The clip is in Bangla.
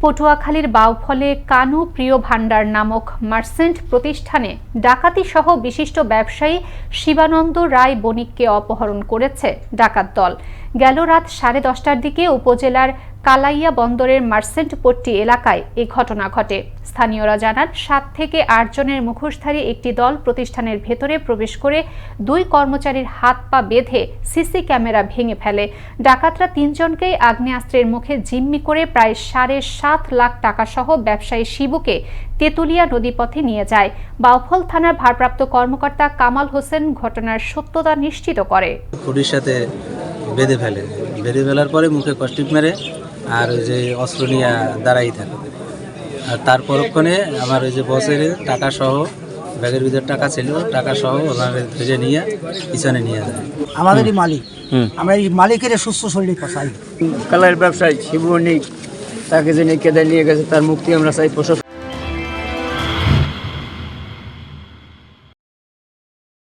পটুয়াখালীর বাউফলে কানু প্রিয় ভাণ্ডার নামক মার্সেন্ট প্রতিষ্ঠানে ডাকাতি সহ বিশিষ্ট ব্যবসায়ী শিবানন্দ রায় বণিককে অপহরণ করেছে ডাকাত দল। গেল রাত সাড়ে দশটার দিকে উপজেলার কালাইয়া বন্দরের মার্সেন্ট পট্টি এলাকায় এ ঘটনা ঘটে। স্থানীয়রা জানান, সাত থেকে আট জনের মুখোশধারী একটি দল প্রতিষ্ঠানের ভেতরে প্রবেশ করে দুই কর্মচারীর হাত পা বেঁধে সিসি ক্যামেরা ভেঙে ফেলে। ডাকাতরা তিনজনকেই আগ্নেয়াস্ত্রের মুখে জিম্মি করে প্রায় সাড়ে সাত লাখ টাকা সহ ব্যবসায়ী শিবুকে তেঁতুলিয়া নদীপথে নিয়ে যায়। বাউফল থানার ভারপ্রাপ্ত কর্মকর্তা কামাল হোসেন ঘটনার সত্যতা নিশ্চিত করে। সাথে বেঁধে ফেলে। বেঁধে ফেলার পরে মুখে কষ্টিক মেরে আর ওই যে অস্ত্র নিয়ে দাঁড়াই থাকে। আর তার পরক্ষণে আমার ওই যে বসের টাকা সহ ব্যাগের ভিতরে টাকা ছিল টাকা সহ ওনারে ভেজে নিয়ে পিছনে নিয়ে যায়। আমাদেরই মালিক। হুম। আমরা এই মালিকের সুস্থ শরীর চাই। কালার ব্যবসায়ী শিবনিক তাকে যিনি কেদার নিয়ে গেছে তার মুক্তি আমরা চাই প্রশাসন